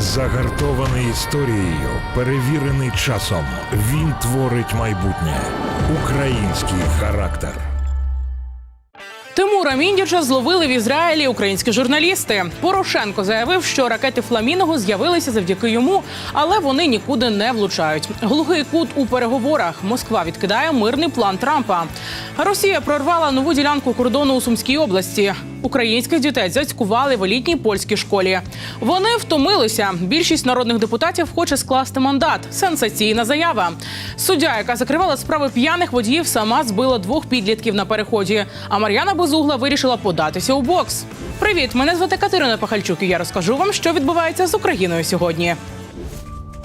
Загартований історією, перевірений часом. Він творить майбутнє. Український характер. Тимура Міндіча зловили в Ізраїлі українські журналісти. Порошенко заявив, що ракети Фламіного з'явилися завдяки йому, але вони нікуди не влучають. Глухий кут у переговорах. Москва відкидає мирний план Трампа. Росія прорвала нову ділянку кордону у Сумській області. Українських дітей зацькували в елітній польській школі. Вони втомилися. Більшість народних депутатів хоче скласти мандат. Сенсаційна заява. Суддя, яка закривала справи п'яних водіїв, сама збила двох підлітків на переході. А Мар'яна Безугла вирішила податися у бокс. Привіт, мене звати Катерина Пахальчук. і Я розкажу вам, що відбувається з Україною сьогодні.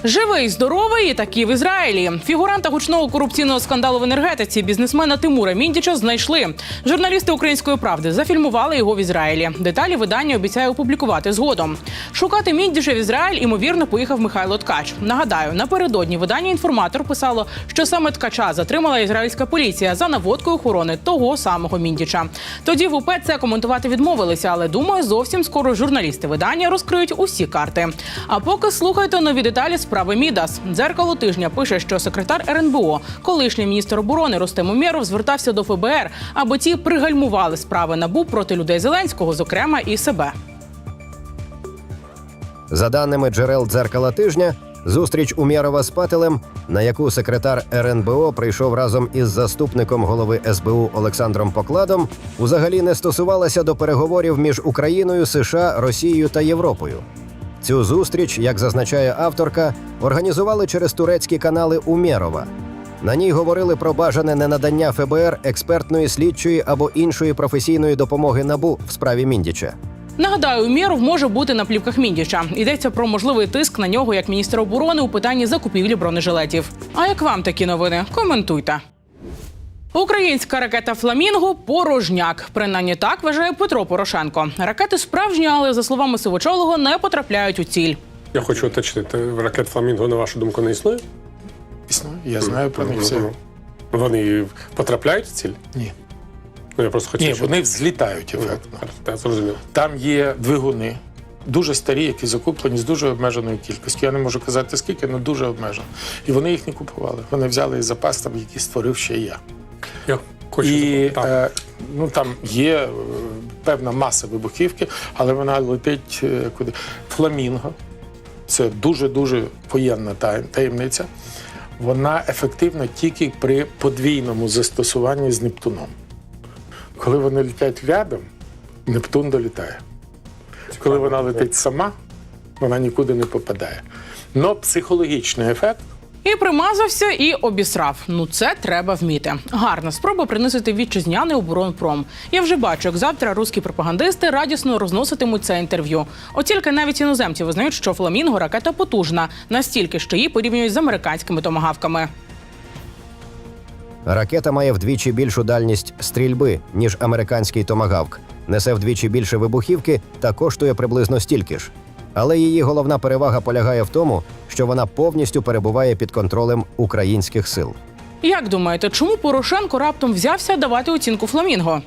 Живий, здоровий і такі в Ізраїлі. Фігуранта гучного корупційного скандалу в енергетиці бізнесмена Тимура Міндіча знайшли. Журналісти української правди зафільмували його в Ізраїлі. Деталі видання обіцяє опублікувати згодом. Шукати Міндіча в Ізраїль імовірно поїхав Михайло Ткач. Нагадаю, напередодні видання інформатор писало, що саме ткача затримала ізраїльська поліція за наводкою охорони того самого Міндіча. Тоді в УП це коментувати відмовилися, але думаю, зовсім скоро журналісти видання розкриють усі карти. А поки слухайте нові деталі справи Мідас. Дзеркало тижня пише, що секретар РНБО, колишній міністр оборони Ростем Умєров звертався до ФБР, аби ті пригальмували справи набу проти людей Зеленського, зокрема і себе. За даними джерел дзеркала тижня, зустріч Умєрова з Пателем, на яку секретар РНБО прийшов разом із заступником голови СБУ Олександром Покладом, взагалі не стосувалася до переговорів між Україною, США, Росією та Європою. Цю зустріч, як зазначає авторка, організували через турецькі канали Умєрова. На ній говорили про бажане ненадання ФБР експертної, слідчої або іншої професійної допомоги набу в справі Міндіча. Нагадаю, Умєров може бути на плівках Міндіча. Йдеться про можливий тиск на нього як міністра оборони у питанні закупівлі бронежилетів. А як вам такі новини? Коментуйте. Українська ракета Фламінго порожняк. Принаймні так вважає Петро Порошенко. Ракети справжні, але за словами Сивочолого, не потрапляють у ціль. Я хочу уточнити, ракет Фламінго, на вашу думку, не існує? Існує. Я знаю про них все. Вони потрапляють в ціль? Ні. Ну, я просто хочу. Ні, вони взлітають ефектно. Я зрозумів. Там є двигуни, дуже старі, які закуплені з дуже обмеженою кількістю. Я не можу казати скільки, але дуже обмежено. І вони їх не купували. Вони взяли із запас, там, який створив ще я. Я хочу І так. е, ну, там є е, певна маса вибухівки, але вона летить е, куди. Фламінго. Це дуже-дуже воєнна таємниця. Вона ефективна тільки при подвійному застосуванні з Нептуном. Коли вони летять рядом, Нептун долітає. Коли вона летить сама, вона нікуди не попадає. Но психологічний ефект І примазався, і обісрав. Ну це треба вміти. Гарна спроба приносити вітчизняний оборонпром. Я вже бачу, як завтра русські пропагандисти радісно розноситимуть це інтерв'ю. От тільки навіть іноземці визнають, що фламінго ракета потужна, настільки, що її порівнюють з американськими томагавками. Ракета має вдвічі більшу дальність стрільби, ніж американський томагавк, несе вдвічі більше вибухівки та коштує приблизно стільки ж. Але її головна перевага полягає в тому, що вона повністю перебуває під контролем українських сил. Як думаєте, чому Порошенко раптом взявся давати оцінку фламінго?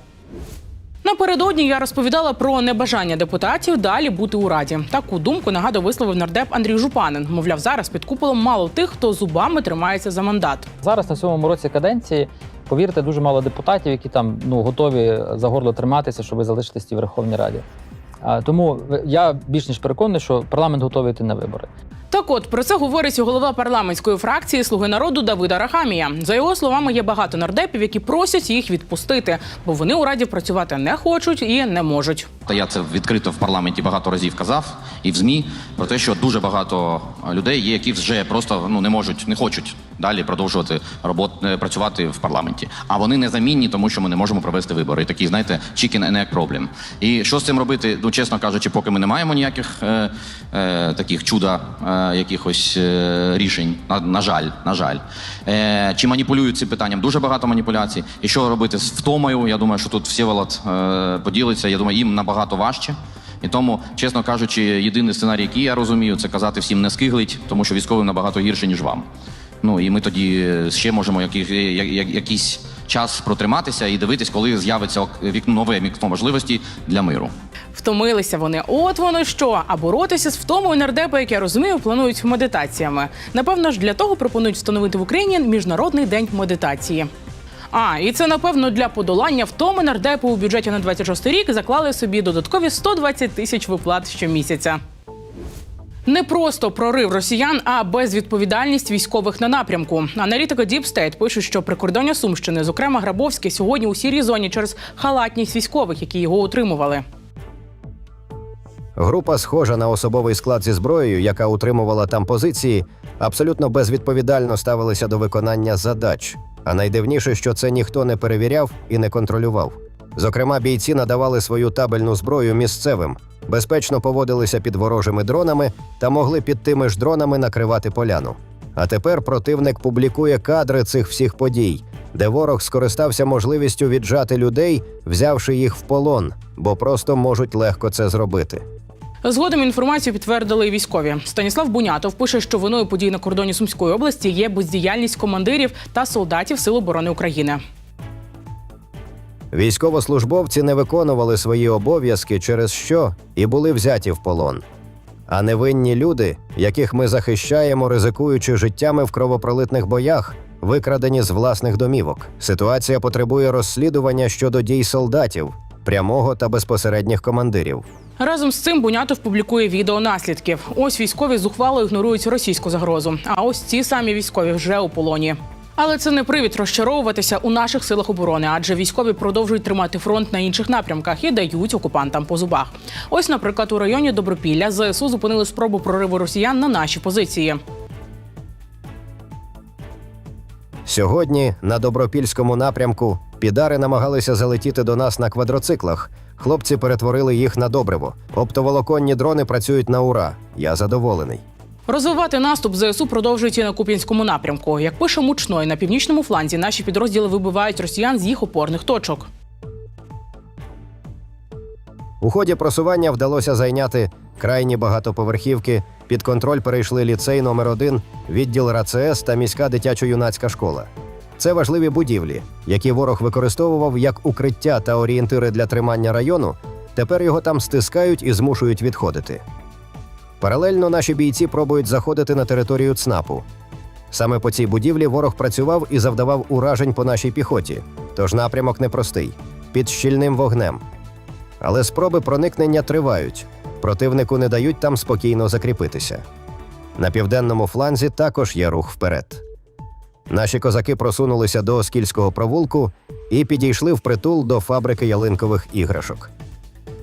Напередодні я розповідала про небажання депутатів далі бути у раді. Таку думку нагадую висловив нардеп Андрій Жупанин. Мовляв, зараз під куполом мало тих, хто зубами тримається за мандат. Зараз на сьомому році каденції, повірте, дуже мало депутатів, які там ну готові за горло триматися, щоб залишитись в Верховній Раді. А, тому я більш ніж переконаний, що парламент готовий йти на вибори. Так от про це говорить голова парламентської фракції Слуги народу Давида Рахамія. За його словами, є багато нардепів, які просять їх відпустити, бо вони у раді працювати не хочуть і не можуть. Та я це відкрито в парламенті багато разів казав і в змі про те, що дуже багато людей є, які вже просто ну не можуть, не хочуть далі продовжувати робот е, працювати в парламенті. А вони незамінні, тому що ми не можемо провести вибори. І такі, знаєте, chicken and egg problem. І що з цим робити? Ну чесно кажучи, поки ми не маємо ніяких е, е, таких чуда, е, якихось е, рішень. На, на жаль, на жаль. Е, чи маніпулюють цим питанням? Дуже багато маніпуляцій. І що робити з втомою? Я думаю, що тут Всеволод е, поділиться. Я думаю, їм набагато важче. І тому, чесно кажучи, єдиний сценарій, який я розумію, це казати всім не скиглить, тому що військовим набагато гірше, ніж вам. Ну і ми тоді ще можемо який, я- я- якийсь час протриматися і дивитись, коли з'явиться вікно нове вікно можливості для миру. В Стомилися вони. От воно що. А боротися з втомою нардепи, як я розумію, планують медитаціями. Напевно ж, для того пропонують встановити в Україні міжнародний день медитації. А, і це напевно для подолання втоми нардепи у бюджеті на 26 рік заклали собі додаткові 120 тисяч виплат щомісяця. Не просто прорив росіян, а безвідповідальність військових на напрямку. Аналітики Deep State пишуть, що прикордоння Сумщини, зокрема Грабовське, сьогодні у сірій зоні через халатність військових, які його утримували. Група, схожа на особовий склад зі зброєю, яка утримувала там позиції, абсолютно безвідповідально ставилися до виконання задач. А найдивніше, що це ніхто не перевіряв і не контролював. Зокрема, бійці надавали свою табельну зброю місцевим, безпечно поводилися під ворожими дронами та могли під тими ж дронами накривати поляну. А тепер противник публікує кадри цих всіх подій, де ворог скористався можливістю віджати людей, взявши їх в полон, бо просто можуть легко це зробити. Згодом інформацію підтвердили і військові. Станіслав Бунятов пише, що виною подій на кордоні Сумської області є бездіяльність командирів та солдатів Сил оборони України. Військовослужбовці не виконували свої обов'язки, через що і були взяті в полон. А невинні люди, яких ми захищаємо, ризикуючи життями в кровопролитних боях, викрадені з власних домівок. Ситуація потребує розслідування щодо дій солдатів, прямого та безпосередніх командирів. Разом з цим Бунятов публікує відео наслідків. Ось військові зухвало ігнорують російську загрозу. А ось ці самі військові вже у полоні. Але це не привід розчаровуватися у наших силах оборони, адже військові продовжують тримати фронт на інших напрямках і дають окупантам по зубах. Ось, наприклад, у районі Добропілля ЗСУ зупинили спробу прориву росіян на наші позиції. Сьогодні на добропільському напрямку підари намагалися залетіти до нас на квадроциклах. Хлопці перетворили їх на добриво. Оптоволоконні дрони працюють на ура. Я задоволений. Розвивати наступ ЗСУ продовжують і на Куп'янському напрямку. Як пише мучной, на північному фланзі наші підрозділи вибивають росіян з їх опорних точок. У ході просування вдалося зайняти крайні багатоповерхівки. Під контроль перейшли ліцей номер 1 відділ РАЦС та міська дитячо-юнацька школа. Це важливі будівлі, які ворог використовував як укриття та орієнтири для тримання району. Тепер його там стискають і змушують відходити. Паралельно наші бійці пробують заходити на територію ЦНАПу. Саме по цій будівлі ворог працював і завдавав уражень по нашій піхоті, тож напрямок непростий під щільним вогнем. Але спроби проникнення тривають. Противнику не дають там спокійно закріпитися. На південному фланзі також є рух вперед. Наші козаки просунулися до Оскільського провулку і підійшли впритул до фабрики ялинкових іграшок.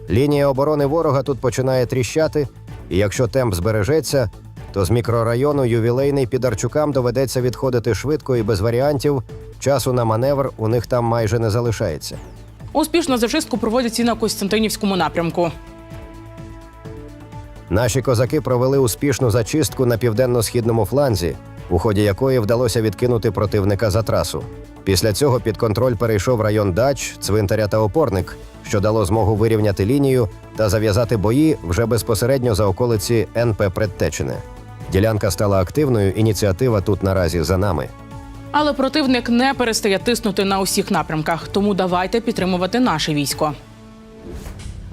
Лінія оборони ворога тут починає тріщати, і якщо темп збережеться, то з мікрорайону ювілейний підарчукам доведеться відходити швидко і без варіантів. Часу на маневр у них там майже не залишається. Успішно зачистку проводять і на Костянтинівському напрямку. Наші козаки провели успішну зачистку на південно-східному фланзі, у ході якої вдалося відкинути противника за трасу. Після цього під контроль перейшов район дач, цвинтаря та опорник, що дало змогу вирівняти лінію та зав'язати бої вже безпосередньо за околиці НП Предтечини. Ділянка стала активною, ініціатива тут наразі за нами. Але противник не перестає тиснути на усіх напрямках, тому давайте підтримувати наше військо.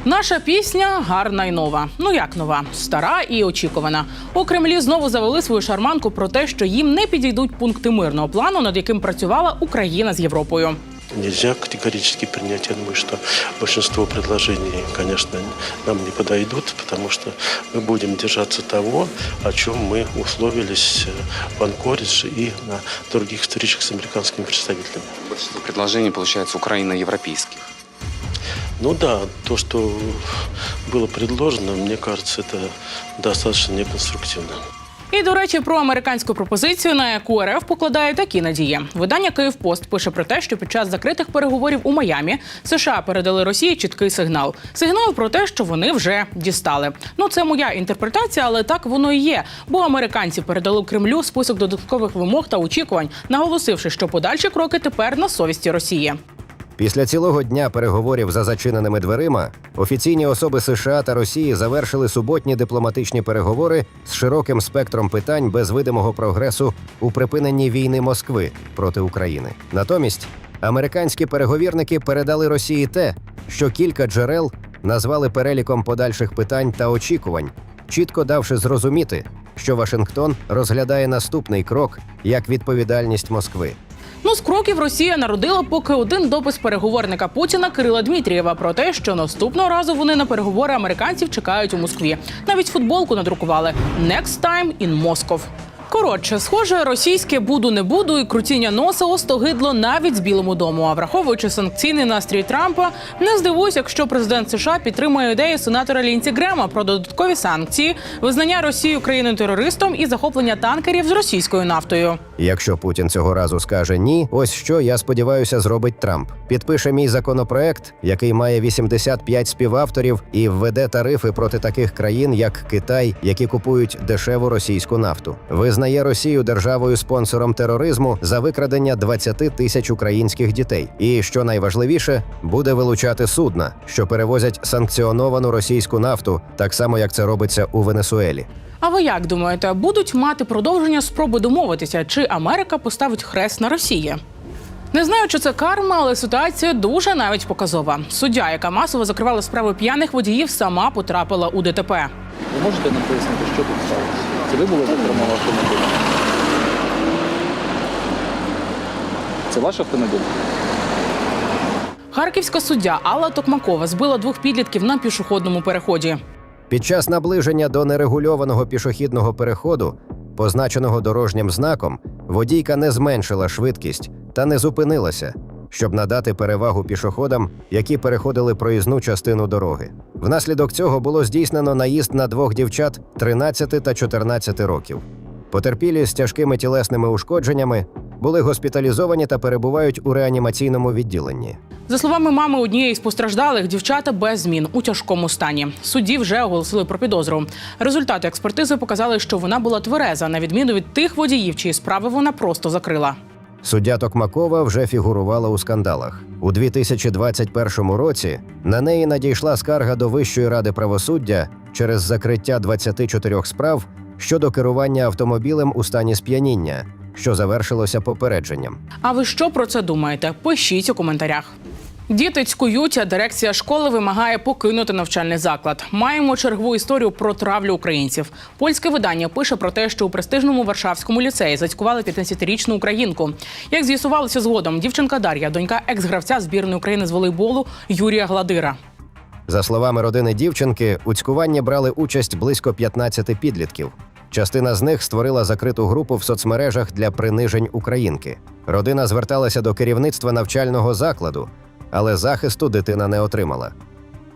Наша пісня гарна й нова. Ну як нова, стара і очікувана. У Кремлі знову завели свою шарманку про те, що їм не підійдуть пункти мирного плану, над яким працювала Україна з Європою. Нельзя категорически принять, я думаю, что большинство предложений, конечно, нам не подойдут, потому что мы будем держаться того, о чем мы условились э, в Анкоридже и на других встречах с американскими представителями. Большинство предложений, получается, украино-европейских. Ну да, то, что было предложено, мне кажется, это достаточно неконструктивно. І до речі, про американську пропозицію, на яку РФ покладає такі надії. Видання Київпост пише про те, що під час закритих переговорів у Майамі США передали Росії чіткий сигнал. Сигнал про те, що вони вже дістали. Ну це моя інтерпретація, але так воно і є. Бо американці передали Кремлю список додаткових вимог та очікувань, наголосивши, що подальші кроки тепер на совісті Росії. Після цілого дня переговорів за зачиненими дверима офіційні особи США та Росії завершили суботні дипломатичні переговори з широким спектром питань без видимого прогресу у припиненні війни Москви проти України. Натомість американські переговірники передали Росії те, що кілька джерел назвали переліком подальших питань та очікувань, чітко давши зрозуміти, що Вашингтон розглядає наступний крок як відповідальність Москви. Ну, з кроків Росія народила поки один допис переговорника Путіна Кирила Дмитрієва про те, що наступного разу вони на переговори американців чекають у Москві. Навіть футболку надрукували «Next time in Moscow». Коротше, схоже, російське буду не буду і крутіння носа остогидло навіть з Білому дому. А враховуючи санкційний настрій Трампа, не здивуюсь, якщо президент США підтримує ідею сенатора Лінці Грема про додаткові санкції, визнання Росії країною терористом і захоплення танкерів з російською нафтою. Якщо Путін цього разу скаже ні, ось що я сподіваюся зробить Трамп. Підпише мій законопроект, який має 85 співавторів, і введе тарифи проти таких країн, як Китай, які купують дешеву російську нафту. Визнає Росію державою спонсором тероризму за викрадення 20 тисяч українських дітей. І що найважливіше, буде вилучати судна, що перевозять санкціоновану російську нафту, так само як це робиться у Венесуелі. А ви як думаєте, будуть мати продовження спроби домовитися, чи Америка поставить хрест на Росії? Не знаю, чи це карма, але ситуація дуже навіть показова. Суддя, яка масово закривала справи п'яних водіїв, сама потрапила у ДТП. Ви можете нам пояснити, що тут сталося? Це ви були за кермом автомобіля? Це ваш автомобіль? Харківська суддя Алла Токмакова збила двох підлітків на пішохідному переході. Під час наближення до нерегульованого пішохідного переходу, позначеного дорожнім знаком, водійка не зменшила швидкість та не зупинилася, щоб надати перевагу пішоходам, які переходили проїзну частину дороги. Внаслідок цього було здійснено наїзд на двох дівчат 13 та 14 років. Потерпілі з тяжкими тілесними ушкодженнями були госпіталізовані та перебувають у реанімаційному відділенні. За словами мами однієї з постраждалих, дівчата без змін у тяжкому стані. Судді вже оголосили про підозру. Результати експертизи показали, що вона була твереза, на відміну від тих водіїв, чиї справи вона просто закрила. Суддя Токмакова вже фігурувала у скандалах. У 2021 році на неї надійшла скарга до Вищої ради правосуддя через закриття 24 справ щодо керування автомобілем у стані сп'яніння, що завершилося попередженням. А ви що про це думаєте? Пишіть у коментарях. Діти цькують, а дирекція школи вимагає покинути навчальний заклад. Маємо чергову історію про травлю українців. Польське видання пише про те, що у престижному Варшавському ліцеї зацькували 15-річну українку. Як з'ясувалося згодом, дівчинка Дар'я, донька екс-гравця збірної України з волейболу Юрія Гладира. За словами родини дівчинки, у цькуванні брали участь близько 15 підлітків. Частина з них створила закриту групу в соцмережах для принижень українки. Родина зверталася до керівництва навчального закладу, але захисту дитина не отримала.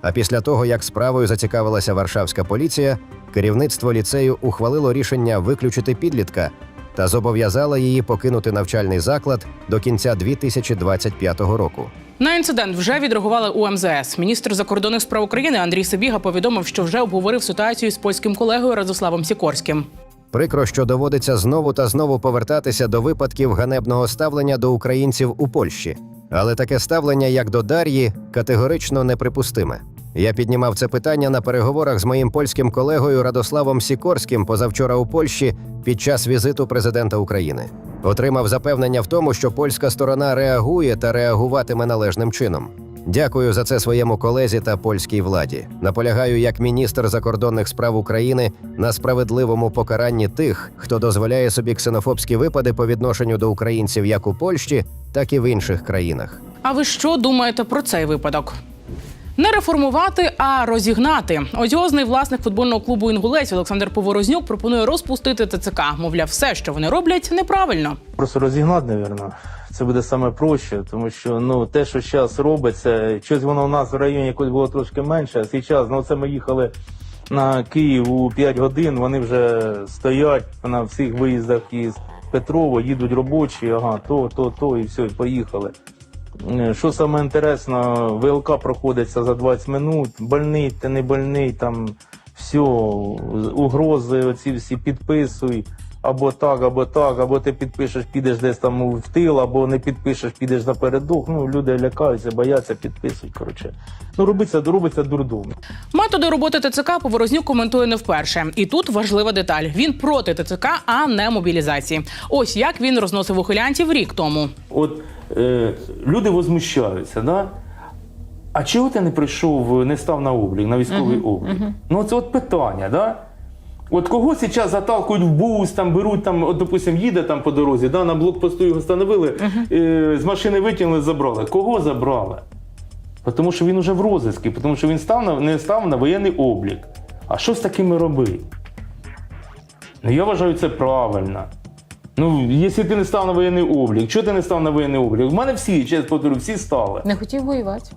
А після того, як справою зацікавилася Варшавська поліція, керівництво ліцею ухвалило рішення виключити підлітка та зобов'язало її покинути навчальний заклад до кінця 2025 року. На інцидент вже відреагували у МЗС. Міністр закордонних справ України Андрій Сибіга повідомив, що вже обговорив ситуацію з польським колегою Радославом Сікорським. Прикро, що доводиться знову та знову повертатися до випадків ганебного ставлення до українців у Польщі. Але таке ставлення, як до Дар'ї, категорично неприпустиме. Я піднімав це питання на переговорах з моїм польським колегою Радославом Сікорським позавчора у Польщі під час візиту президента України. Отримав запевнення в тому, що польська сторона реагує та реагуватиме належним чином. Дякую за це своєму колезі та польській владі. Наполягаю як міністр закордонних справ України на справедливому покаранні тих, хто дозволяє собі ксенофобські випади по відношенню до українців як у Польщі, так і в інших країнах. А ви що думаєте про цей випадок? Не реформувати, а розігнати. Одіозний власник футбольного клубу Інгулець Олександр Поворознюк пропонує розпустити ТЦК. Мовляв, все, що вони роблять, неправильно. Просто розігнати, напевно. Це буде саме проще, тому що ну те, що зараз робиться, щось воно в нас в районі якось було трошки менше. А зараз, ну це ми їхали на Київ у 5 годин, вони вже стоять на всіх виїздах із Петрово, їдуть робочі, ага, то, то, то, і все, і поїхали. Е, Що саме інтересно, ВЛК проходиться за 20 минут, больний, ти не больний, там все, угрози, оці всі підписуй, або так, або так, або ти підпишеш, підеш десь там в тил, або не підпишеш, підеш напередок. Ну, люди лякаються, бояться, підписують. Коротше. Ну, робиться, робиться дурдом. Методи роботи ТЦК Поворознюк коментує не вперше. І тут важлива деталь: він проти ТЦК, а не мобілізації. Ось як він розносив ухилянтів рік тому. От е, люди возмущаються, да? а чого ти не прийшов, не став на облік, на військовий облік? Ну, це от питання, да? От кого зараз заталкують в бус, там беруть, там, от, допустим, їде там по дорозі, да, на блокпосту його встановили, е, з машини витягнули, забрали. Кого забрали? Тому що він уже в розиску, тому що він став на, не став на воєнний облік. А що з такими робити? Ну, я вважаю, це правильно. Ну, якщо ти не став на воєнний облік, чого ти не став на воєнний облік? У мене всі, чесно повторю, всі стали. Не хотів воювати.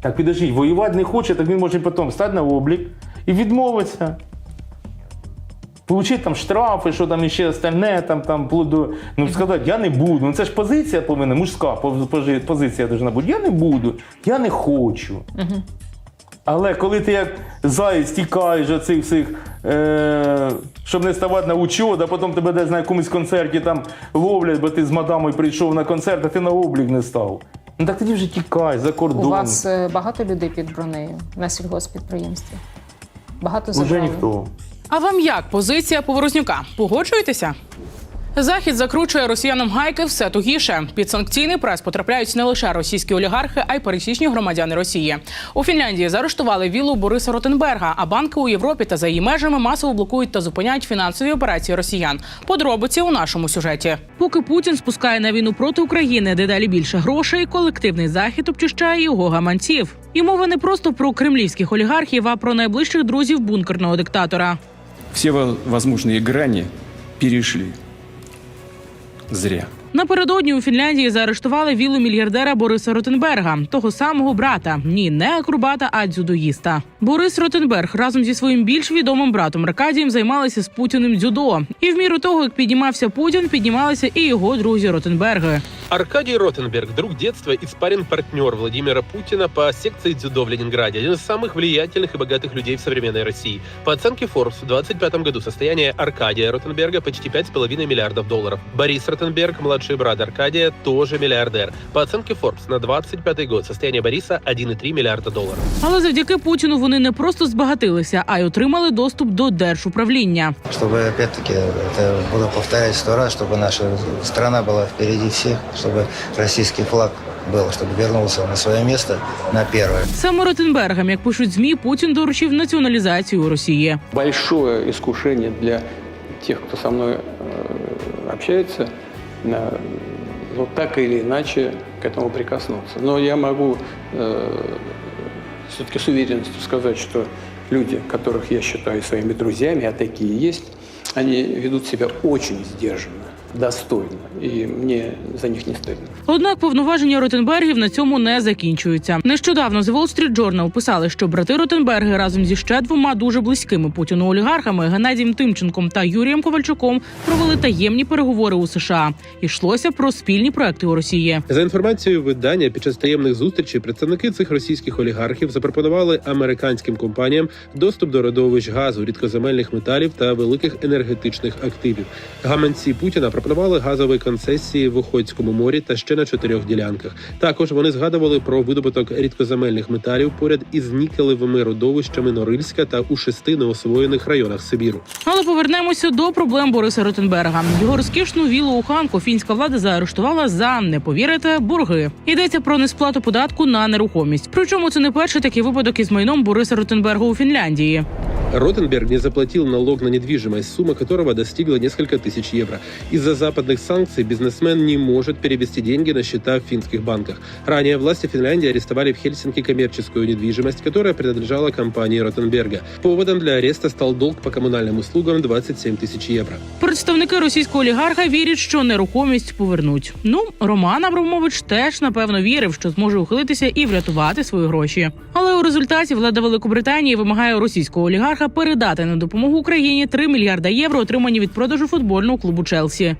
Так підождіть, воювати не хоче, так він може потім стати на облік і відмовитися. Получити там штрафи, що там іще остальне, там, там, вплоть ну, сказати, я не буду. Ну це ж позиція повинна, мужська пози- пози- позиція повинна бути. Я не буду, я не хочу. Але коли ти як заєць тікаєш від цих всіх, е- щоб не ставати на учет, а потім тебе десь на якомусь концерті там ловлять, бо ти з мадамою прийшов на концерт, а ти на облік не став. Ну так тоді вже тікай за кордон. У вас е, багато людей під бронею на сільгоспідприємстві? Багато Уже забрали? ніхто. А вам як позиція Поворознюка? Погоджуєтеся? Захід закручує росіянам гайки все тугіше. Під санкційний прес потрапляють не лише російські олігархи, а й пересічні громадяни Росії. У Фінляндії заарештували віллу Бориса Ротенберга, а банки у Європі та за її межами масово блокують та зупиняють фінансові операції росіян. Подробиці у нашому сюжеті. Поки Путін спускає на війну проти України дедалі більше грошей, колективний захід обчищає його гаманців. І мова не просто про кремлівських олігархів, а про найближчих друзів бункерного диктатора. Все во- возможные грани перешли. Зря. Напередодні у Фінляндії заарештували віллу мільярдера Бориса Ротенберга, того самого брата. Ні, не акробата, а дзюдоїста. Борис Ротенберг разом зі своїм більш відомим братом Аркадієм займалися з Путіним дзюдо. І в міру того, як піднімався Путін, піднімалися і його друзі Ротенберги. Аркадий Ротенберг, друг детства и спарринг-партнер Владимира Путина по секции дзюдо в Ленинграде, один из самых влиятельных и богатых людей в современной России. По оценке Forbes, в 2025 году состояние Аркадия Ротенберга почти 5,5 миллиардов долларов. Борис Ротенберг, младший брат Аркадия, тоже миллиардер. По оценке Forbes, на 2025 год состояние Бориса 1,3 миллиарда долларов. Але завдяки Путіну вони не просто збагатилися, а й отримали доступ до держуправління. Чтобы, опять-таки, это буду повторять сто раз, чтобы наша страна была впереди всех, чтобы российский флаг был, чтобы вернулся на свое место на первое. Саме Ротенбергам, як пишуть змі, Путін доручив націоналізацію Росії. большое искушение для тех, кто со мной э, общается, э, ну, так или иначе к этому прикоснуться. Но я могу все-таки с уверенностью сказать, что люди, которых я считаю своими друзьями, а такие есть, они ведут себя очень сдержанно, достойно, и мне за них не стыдно. Однак повноваження Ротенбергів на цьому не закінчуються. Нещодавно The Wall Street Journal писали, що брати Ротенберги разом зі ще двома дуже близькими Путіну олігархами Геннадієм Тимченком та Юрієм Ковальчуком провели таємні переговори у США. Йшлося про спільні проекти у Росії. За інформацією видання, під час таємних зустрічей представники цих російських олігархів запропонували американським компаніям доступ до родовищ газу, рідкоземельних металів та великих енергетичних активів. Гаманці Путіна пропонували газові концесії в Охотському морі та ще на чотирьох ділянках. Також вони згадували про видобуток рідкоземельних металів поряд із нікелевими родовищами Норильська та у шести неосвоєних районах Сибіру. Але повернемося до проблем Бориса Ротенберга. Його розкішну вілу у Ханку фінська влада заарештувала за не повірите борги. Йдеться про несплату податку на нерухомість. Причому це не перший такий випадок із майном Бориса Ротенберга у Фінляндії. Ротенберг не заплатил налог на недвижимость, сумма которого достигла несколько тысяч евро. Из-за западных санкций бизнесмен не может перевести деньги на счета в финских банках. Ранее власти Финляндии арестовали в Хельсинки коммерческую недвижимость, которая принадлежала компании Ротенберга. Поводом для ареста стал долг по коммунальным услугам 27 тысяч евро. Представники російського олігарха вірять, що нерухомість повернуть. Ну, Роман Абрамович теж напевно вірив, що зможе ухилитися і врятувати свої гроші. Але у результаті влада Великобританії вимагає у російського олігарха передати на допомогу Україні 3 мільярда євро, отримані від продажу футбольного клубу Челсі.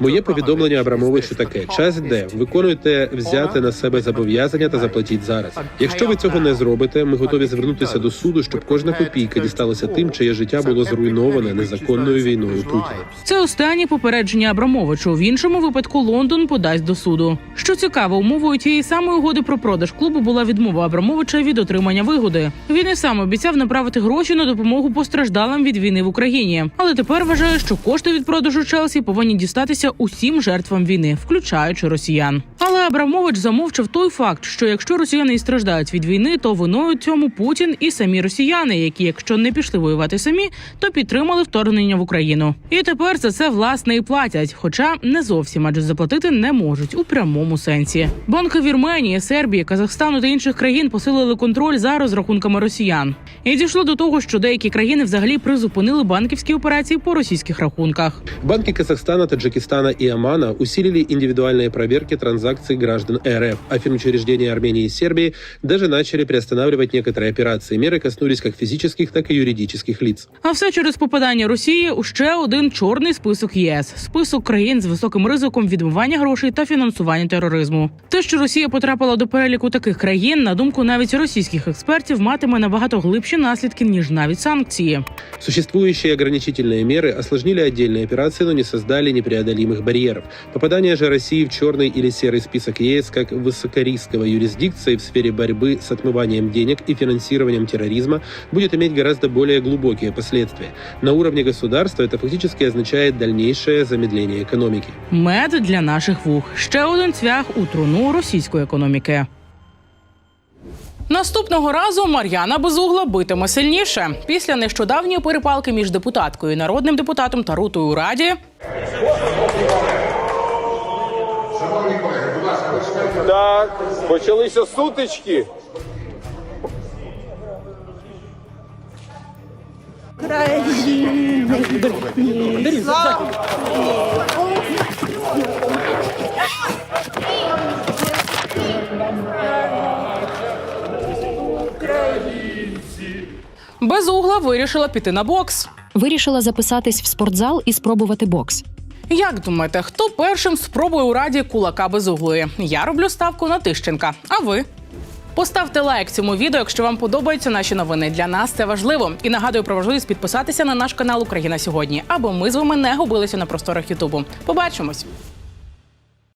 Моє повідомлення Абрамовичу таке: час йде. Виконуйте взяти на себе зобов'язання та заплатіть зараз. Якщо ви цього не зробите, ми готові звернутися до суду, щоб кожна копійка дісталася тим, чиє життя було зруйноване незаконною війною Путіна. Це останнє попередження Абрамовичу. В іншому випадку Лондон подасть до суду. Що цікаво, умовою тієї самої угоди про продаж клубу була відмова Абрамовича від отримання вигоди. Він і сам обіцяв направити гроші гроші на допомогу постраждалим від війни в Україні. Але тепер вважає, що кошти від продажу Челсі повинні дістатися усім жертвам війни, включаючи росіян. Але Абрамович замовчав той факт, що якщо росіяни і страждають від війни, то виною цьому Путін і самі росіяни, які, якщо не пішли воювати самі, то підтримали вторгнення в Україну. І тепер за це власне і платять, хоча не зовсім, адже заплатити не можуть у прямому сенсі. Банки Вірменії, Сербії, Казахстану та інших країн посилили контроль за розрахунками росіян. І дійшло до того, що деякі країни взагалі призупинили банківські операції по російських рахунках. Банки Казахстана, Таджикистана и Омана усилили индивидуальные проверки транзакций граждан РФ, а финучреждения Армении и Сербии даже начали приостанавливать некоторые операции. Меры коснулись как физических, так и юридических лиц. А все через попадання Росії у ще один чорний список ЄС список країн з високим ризиком відмивання грошей та фінансування тероризму. Те, що Росія потрапила до переліку таких країн, на думку навіть російських експертів, матиме набагато глибші наслідки ніж навіть санкції. Существующие ограничительные меры осложнили отдельные операции, но не создали непреодолимых барьеров. Попадание же России в черный или серый список ЕС как высокорисковой юрисдикции в сфере борьбы с отмыванием денег и финансированием терроризма будет иметь гораздо более глубокие последствия. На уровне государства это фактически означает дальнейшее замедление экономики. Мед для наших вух ще один цвях у труну російської економіки. Наступного разу Мар'яна Безугла битиме сильніше. Після нещодавньої перепалки між депутаткою, і народним депутатом та рутою у раді Так, почалися сутички. Безугла вирішила піти на бокс. Вирішила записатись в спортзал і спробувати бокс. Як думаєте, хто першим спробує у раді кулака безуглої? Я роблю ставку на Тищенка. А ви? Поставте лайк цьому відео, якщо вам подобаються наші новини. Для нас це важливо. І нагадую про важливість підписатися на наш канал Україна сьогодні, аби ми з вами не губилися на просторах Ютубу. Побачимось.